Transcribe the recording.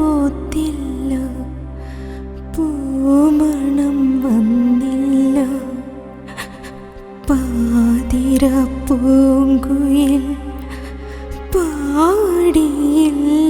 പൂത്തില്ല പൂമണം വന്നില്ല. പാതിര പൂങ്കുയിൽ പാടിയില്ല.